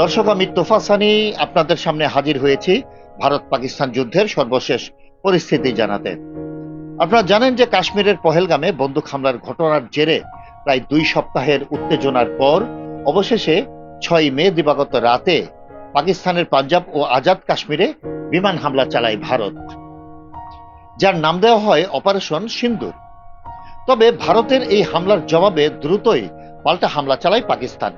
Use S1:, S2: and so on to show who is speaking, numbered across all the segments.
S1: দর্শক, আমি তোফা সানি আপনাদের সামনে হাজির হয়েছি ভারত পাকিস্তান যুদ্ধের সর্বশেষ পরিস্থিতি জানাতে। আপনারা জানেন যে কাশ্মীরের পহেলগামে বন্দুক হামলার ঘটনার জেরে প্রায় দুই সপ্তাহের উত্তেজনার পর অবশেষে ছয় মে দিবাগত রাতে পাকিস্তানের পাঞ্জাব ও আজাদ কাশ্মীরে বিমান হামলা চালায় ভারত, যার নাম দেওয়া হয় অপারেশন সিন্দুর। তবে ভারতের এই হামলার জবাবে দ্রুতই পাল্টা হামলা চালায় পাকিস্তান।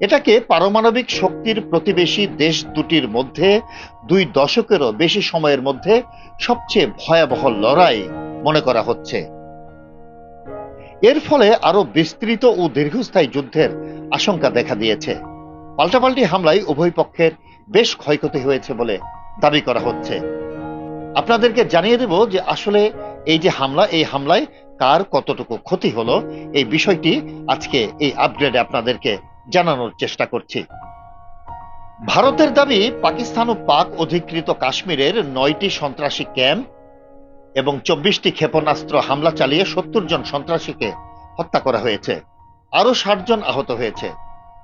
S1: এটাকে পারমাণবিক শক্তির প্রতিবেশী দেশ দুটির মধ্যে দুই দশকেরও বেশি সময়ের মধ্যে সবচেয়ে ভয়াবহ লড়াই মনে করা হচ্ছে। এর ফলে আরও বিস্তৃত ও দীর্ঘস্থায়ী যুদ্ধের আশঙ্কা দেখা দিয়েছে। পাল্টাপাল্টি হামলায় উভয় পক্ষের বেশ ক্ষয়ক্ষতি হয়েছে বলে দাবি করা হচ্ছে। আপনাদেরকে জানিয়ে দেব যে আসলে এই যে হামলা, এই হামলায় কার কতটুকু ক্ষতি হলো, এই বিষয়টি আজকে এই আপগ্রেডে আপনাদেরকে জানানোর চেষ্টা করছি। ভারতের দাবি, পাকিস্তান ও পাক অধিকৃত কাশ্মীরের নয়টি সন্ত্রাসী ক্যাম্প এবং চব্বিশটি ক্ষেপণাস্ত্র হামলা চালিয়ে সত্তর জন সন্ত্রাসীকে হত্যা করা হয়েছে। আরও ষাট জন আহত হয়েছে।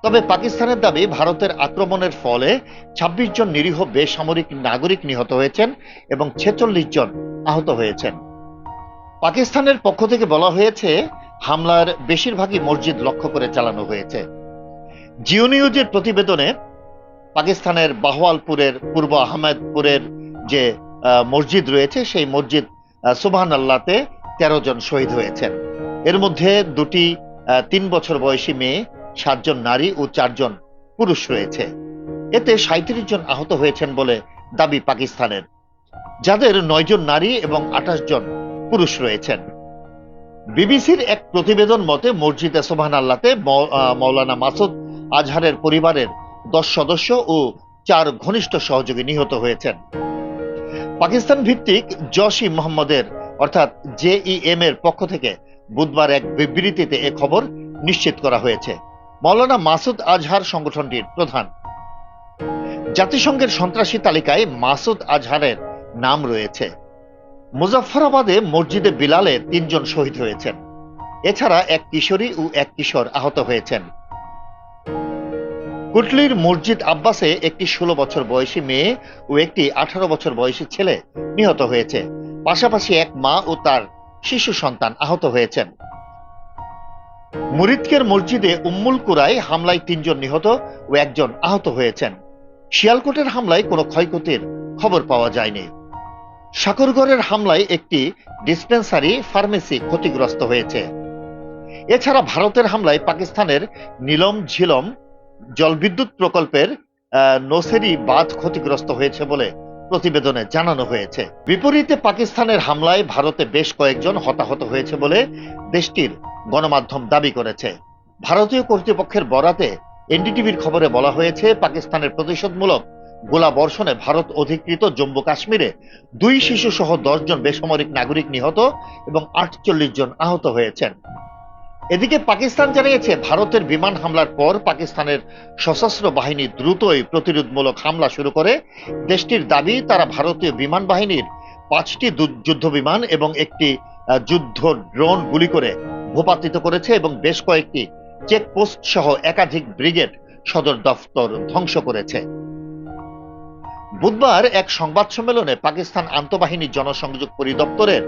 S1: তবে পাকিস্তানের দাবি, ভারতের আক্রমণের ফলে ২৬ জন নিরীহ বেসামরিক নাগরিক নিহত হয়েছেন এবং ছেচল্লিশ জন আহত হয়েছেন। পাকিস্তানের পক্ষ থেকে বলা হয়েছে, হামলার বেশিরভাগই মসজিদ লক্ষ্য করে চালানো হয়েছে। জিও নিউজের প্রতিবেদনে পাকিস্তানের বাহওয়ালপুরের, পূর্ব আহমেদপুরের যে মসজিদ রয়েছে, সেই মসজিদ সুবাহান আল্লাহতে তেরো জন শহীদ হয়েছেন। এর মধ্যে দুটি তিন বছর বয়সী মেয়ে সাতজন নারী ও চারজন পুরুষ রয়েছে। এতে সাঁত্রিশ জন আহত হয়েছেন বলে দাবি পাকিস্তানের। যাদের নয়জন নারী এবং আঠাশ জন পুরুষ রয়েছেন। বিবিসির এক প্রতিবেদন মতে মসজিদে সোভান আল্লাতে মৌলানা মাসুদ আজহারের পরিবারের দশ সদস্য ও চার ঘনিষ্ঠ সহযোগী নিহত হয়েছেন। পাকিস্তান ভিত্তিক জশি মোহাম্মদের, অর্থাৎ জেইএম এর পক্ষ থেকে বুধবার এক বিবৃতিতে এ খবর নিশ্চিত করা হয়েছে। মৌলানা মাসুদ আজহার সংগঠনটির প্রধান। জাতিসংঘের সন্ত্রাসী তালিকায় মাসুদ আজহারের নাম রয়েছে। মুজাফফরাবাদে মসজিদে বিলালে তিনজন শহীদ হয়েছেন। এছাড়া এক কিশোরী ও এক কিশোর আহত হয়েছেন। কুটলির মসজিদ আব্বাসে একটি ষোলো বছর বয়সী মেয়ে ও একটি আঠারো বছর বয়সী ছেলে নিহত হয়েছে। পাশাপাশি এক মা ও তার শিশু সন্তান আহত হয়েছেন। মুরিদকের মসজিদে উম্মুল কুরায় হামলায় তিনজন নিহত ও একজন আহত হয়েছেন। শিয়ালকোটের হামলায় কোনো ক্ষয়ক্ষতির খবর পাওয়া যায়নি। সাকরগড়ের হামলায় একটি ডিসপেন্সারি ফার্মেসি ক্ষতিগ্রস্ত হয়েছে। এছাড়া ভারতের হামলায় পাকিস্তানের নীলম ঝিলম জলবিদ্যুৎ প্রকল্পের নোসেরি বাঁধ ক্ষতিগ্রস্ত হয়েছে বলে প্রতিবেদনে জানানো হয়েছে। বিপরীতে পাকিস্তানের হামলায় ভারতে বেশ কয়েকজন হতাহত হয়েছে বলে দেশটির গণমাধ্যম দাবি করেছে। ভারতীয় কর্তৃপক্ষের বরাতে এনডিটিভির খবরে বলা হয়েছে, পাকিস্তানের প্রতিশোধমূলক গোলা বর্ষণে ভারত অধিকৃত জম্মু কাশ্মীরে দুই শিশু সহ জন বেসামরিক নাগরিক নিহত এবং আটচল্লিশ জন আহত হয়েছেন। এদিকে পাকিস্তান জানিয়েছে, ভারতের বিমান হামলার পর পাকিস্তানের সশস্ত্র বাহিনী দ্রুতই প্রতিরোধমূলক হামলা শুরু করে। দেশটির দাবি, তারা ভারতীয় বিমান বাহিনীর পাঁচটি যুদ্ধ বিমান এবং একটি যুদ্ধ ড্রোন গুলি করে ভূপাতিত করেছে এবং বেশ কয়েকটি চেকপোস্ট সহ একাধিক ব্রিগেড সদর দফতর ধ্বংস করেছে। বুধবার এক সংবাদ সম্মেলনে পাকিস্তান আন্তঃবাহিনী জনসংযোগ পরিদপ্তরের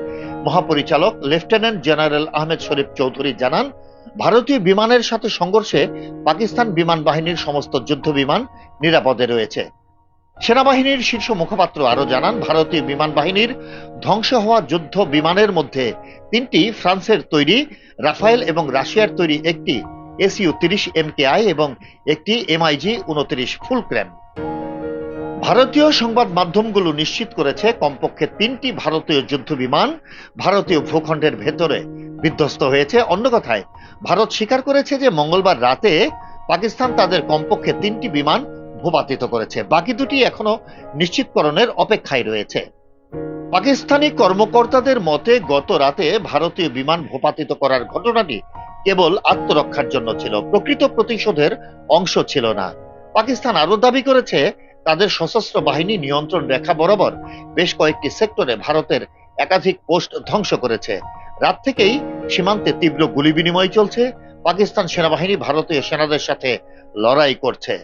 S1: মহাপরিচালক লেফটেন্যান্ট জেনারেল আহমেদ শরীফ চৌধুরী জানান, ভারতীয় বিমানের সাথে সংঘর্ষে পাকিস্তান বিমান বাহিনীর সমস্ত যুদ্ধ বিমান নিরাপদে রয়েছে। সেনাবাহিনীর শীর্ষ মুখপাত্র আরও জানান, ভারতীয় বিমান বাহিনীর ধ্বংস হওয়া যুদ্ধ বিমানের মধ্যে তিনটি ফ্রান্সের তৈরি, রাফায়েল এবং রাশিয়ার তৈরি একটি এসইউ তিরিশ এমকেআই এবং একটি এমআইজি উনত্রিশ ফুলক্র্যাম ভারতীয় সংবাদ মাধ্যমগুলো নিশ্চিত করেছে কমপক্ষে তিনটি ভারতীয় যুদ্ধ বিমান ভারতীয় ভূখণ্ডের ভেতরে বিধ্বস্ত হয়েছে। অন্য কথায়, ভারত স্বীকার করেছে যে মঙ্গলবার রাতে পাকিস্তান তাদের কমপক্ষে তিনটি বিমান ভূপাতিত করেছে। বাকি দুটি এখনও নিশ্চিতকরণের অপেক্ষায় রয়েছে। পাকিস্তানি কর্মকর্তাদের মতে, গত রাতে ভারতীয় বিমান ভূপাতিত করার ঘটনাটি কেবল আত্মরক্ষার জন্য ছিল, প্রকৃত প্রতিশোধের অংশ ছিল না। পাকিস্তান আরও দাবি করেছে তাদের সশস্ত্র বাহিনী নিয়ন্ত্রণ রেখা বরাবর বেশ কয়েকটি সেক্টরে ভারতের একাধিক পোস্ট ধ্বংস করেছে। রাত থেকেই সীমান্তে তীব্র গুলি বিনিময় চলছে। পাকিস্তান সেনাবাহিনী ভারতীয় সেনাদের সাথে লড়াই করছে।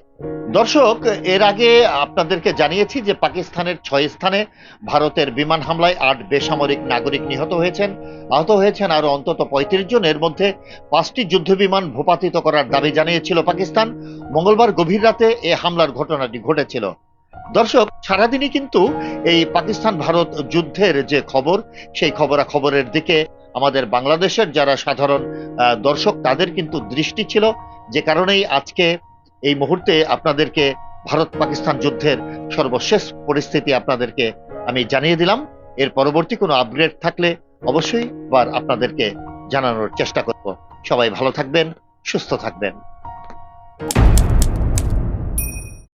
S1: দর্শক, এর আগে আপনাদেরকে জানিয়েছি যে পাকিস্তানের ছয় স্থানে ভারতের বিমান হামলায় আট বেসামরিক নাগরিক নিহত হয়েছেন। আহত হয়েছেন আরও অন্তত পঁয়ত্রিশ জন। এর মধ্যে পাঁচটি যুদ্ধবিমান ভূপাতিত করার দাবি জানিয়েছিল পাকিস্তান। মঙ্গলবার গভীর রাতে এ হামলার ঘটনাটি ঘটেছিল। দর্শক, সারাদিনই কিন্তু এই পাকিস্তান ভারত যুদ্ধের যে খবর, সেই খবরাখবরের দিকে আমাদের বাংলাদেশের যারা সাধারণ দর্শক, তাদের কিন্তু দৃষ্টি ছিল। যে কারণেই আজকে এই মুহূর্তে আপনাদেরকে ভারত পাকিস্তান যুদ্ধের সর্বশেষ পরিস্থিতি আপনাদেরকে আমি জানিয়ে দিলাম। এর পরবর্তী কোনো আপগ্রেড থাকলে অবশ্যই আবার আপনাদেরকে জানানোর চেষ্টা করব। সবাই ভালো থাকবেন, সুস্থ থাকবেন।